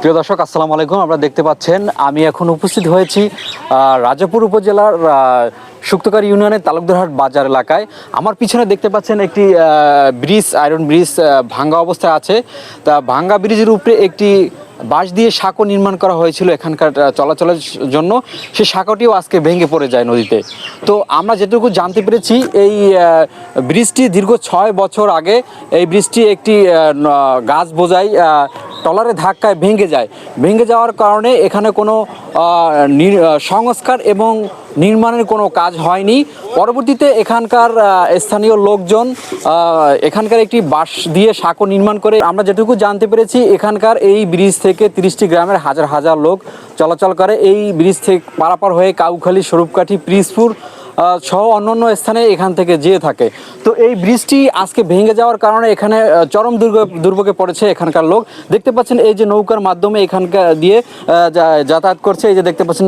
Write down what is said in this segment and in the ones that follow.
প্রিয় দর্শক, আসসালামু আলাইকুম। আপনারা দেখতে পাচ্ছেন, আমি এখন উপস্থিত হয়েছি রাজাপুর উপজেলার শুক্তকার ইউনিয়নের তালুকদারহাট বাজার এলাকায়। আমার পিছনে দেখতে পাচ্ছেন একটি ব্রিজ, আয়রন ব্রিজ ভাঙ্গা অবস্থায় আছে। তা ভাঙ্গা ব্রিজের উপরে একটি বাঁশ দিয়ে সাঁকো নির্মাণ করা হয়েছিল এখানকার চলাচলের জন্য। সেই সাঁকোটিও আজকে ভেঙে পড়ে যায় নদীতে। তো আমরা যেটুকু জানতে পেরেছি, এই ব্রিজটি দীর্ঘ ছয় বছর আগে, এই ব্রিজটি একটি গাছ বোঝাই টলারে ধাক্কায় ভেঙে যায়। ভেঙে যাওয়ার কারণে এখানে কোনো সংস্কার এবং নির্মাণের কোনো কাজ হয়নি। পরবর্তীতে এখানকার স্থানীয় লোকজন এখানকার একটি বাঁশ দিয়ে সাঁকো নির্মাণ করে আমরা যেটুকু জানতে পেরেছি এখানকার এই ব্রিজ থেকে তিরিশটি গ্রামের হাজার হাজার লোক চলাচল করে। এই ব্রিজ থেকে পারাপার হয়ে কাউখালী স্বরূপকাঠি প্রিসপুর আহ, সহ অন্যান্য স্থানে এখান থেকে যেয়ে থাকে। তো এই ব্রিজটি আজকে ভেঙে যাওয়ার কারণে এখানে চরম দুর্গ- দুর্ভোগে পড়েছে এখানকার লোক। দেখতে পাচ্ছেন এই যে নৌকার মাধ্যমে এখানকার দিয়ে যাতায়াত করছে। এই যে দেখতে পাচ্ছেন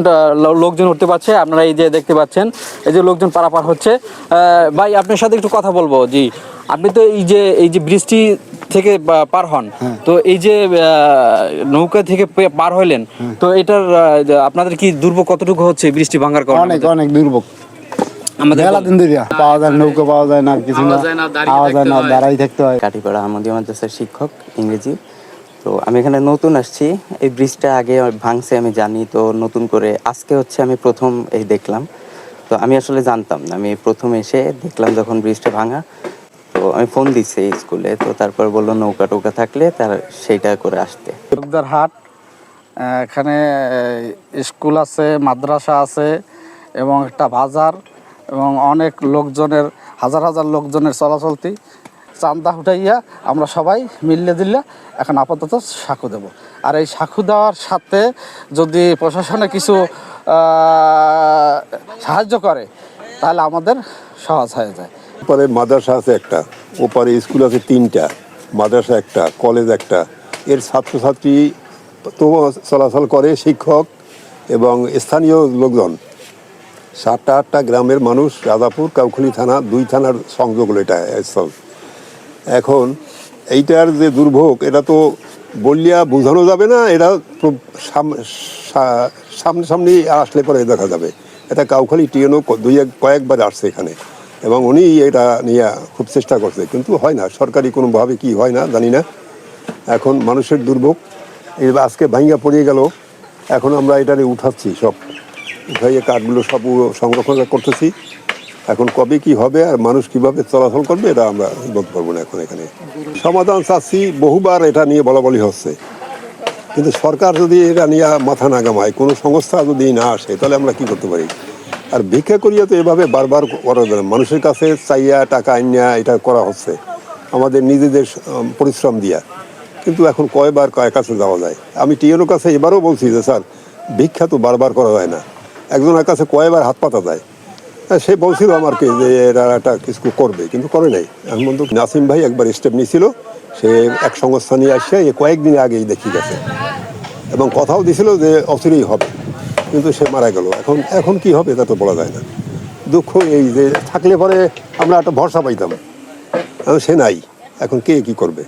লোকজন উঠতে পারছে। আপনারা এই যে দেখতে পাচ্ছেন এই যে লোকজন পারাপার হচ্ছে। আহ, ভাই আপনার সাথে একটু কথা বলব। জি আপনি তো এই যে এই যে বৃষ্টি থেকে পার হন। তো এই যে নৌকা থেকে পার হইলেন। তো এটার আপনাদের কি দুর্ভোগ কতটুকু হচ্ছে বৃষ্টি ভাঙার কারণে? অনেক অনেক দুর্ভোগ। আমাদের মেলা দিন ধরে পাওয়া যায় নৌকা পাওয়া যায় না কিছু না। পাওয়া যায় না, দাঁড়িয়ে পাওয়া যায় থাকতে না। দাঁড়াই থাকতে হয়। কাঠিপাড়া আহমদীয় মাদ্রাসার শিক্ষক ইংরেজি। তো আমি এখানে নতুন আসছি। এই ব্রিজটা আগে ভাঙছে আমি জানি। তো নতুন করে আজকে হচ্ছে আমি প্রথম এই দেখলাম। তো আমি আসলে জানতাম না। আমি প্রথম এসে দেখলাম যখন ব্রিজটা ভাঙা। তো আমি ফোন দিচ্ছি স্কুলে। তো তারপর বলল নৌকা টৌকা থাকলে তার সেইটা করে আসতে। হাট এখানে স্কুল আছে মাদ্রাসা আছে এবং একটা বাজার। এবং অনেক লোকজনের, হাজার হাজার লোকজনের চলাচলতি চান্দা উঠাইয়া আমরা সবাই মিললে দিলে এখন আপাতত সাঁকু দেব। আর এই সাঁকু দেওয়ার সাথে যদি প্রশাসনে কিছু সাহায্য করে, তাহলে আমাদের সহজ হয়ে যায়। ওপারে মাদ্রাসা আছে একটা, ওপারে স্কুল আছে তিনটা, মাদ্রাসা একটা, কলেজ একটা। এর ছাত্রছাত্রী তো চলাচল করে শিক্ষক এবং স্থানীয় লোকজন। সাতটা আটটা গ্রামের মানুষ, রাজাপুর, কাউখালী থানা, দুই থানার সংযোগ হলো এটা স্থল। এখন এইটার যে দুর্ভোগ, এটা তো বললিয়া বোঝানো যাবে না, এটা সামনাসামনি আসলে পরে দেখা যাবে। এটা কাউখালি টিএনও দুই এক, কয়েকবার আসছে এখানে, এবং উনি এটা নিয়ে খুব চেষ্টা করছে, কিন্তু হয় না, সরকারি কোনোভাবে কি হয় না, জানি না। এখন মানুষের দুর্ভোগ এই আজকে ভাঙ্গা পড়িয়ে গেল, এখন আমরা এটারে উঠাচ্ছি সব। উঠাইয়ে কাঠগুলো সব সংরক্ষণ করতেছি। এখন কবে কি হবে আর মানুষ কীভাবে চলাচল করবে এটা আমরা বলতে পারব না এখন এখানে। সমাধান চাচ্ছি, বহুবার এটা নিয়ে বলা বলি হচ্ছে। কিন্তু সরকার যদি এটা নিয়ে মাথা না গামায় কোনো সংস্থা যদি না আসে, তাহলে আমরা কি করতে পারি? আর ভিক্ষা করিয়া তো এভাবে বারবার করা না। মানুষের কাছে চাইয়া, টাকা আইনা এটা করা হচ্ছে। আমাদের নিজেদের পরিশ্রম দিয়া। কিন্তু এখন কয়বার কয়েক কাছে যাওয়া যায়। আমি টিএনও কাছে এবারও বলছি যে, স্যার, ভিক্ষা তো বারবার করা যায় না। একজনের কাছে কয়বার হাত পাতা যায়। হ্যাঁ, সে বলছিল আমাকে যে এরা একটা কিছু করবে কিন্তু করে নাই। এখন বন্ধু নাসিম ভাই একবার স্টেপ নিয়েছিল সে এক সংস্থা নিয়ে আসছে এ কয়েকদিন আগেই দেখি গেছে। এবং কথাও দিছিল যে অচিরেই হবে কিন্তু সে মারা গেল। এখন এখন কি হবে এটা তো বলা যায় না। দুঃখ এই যে থাকলে পরে আমরা একটা ভরসা পাইতাম। সে নাই। এখন কে কি করবে?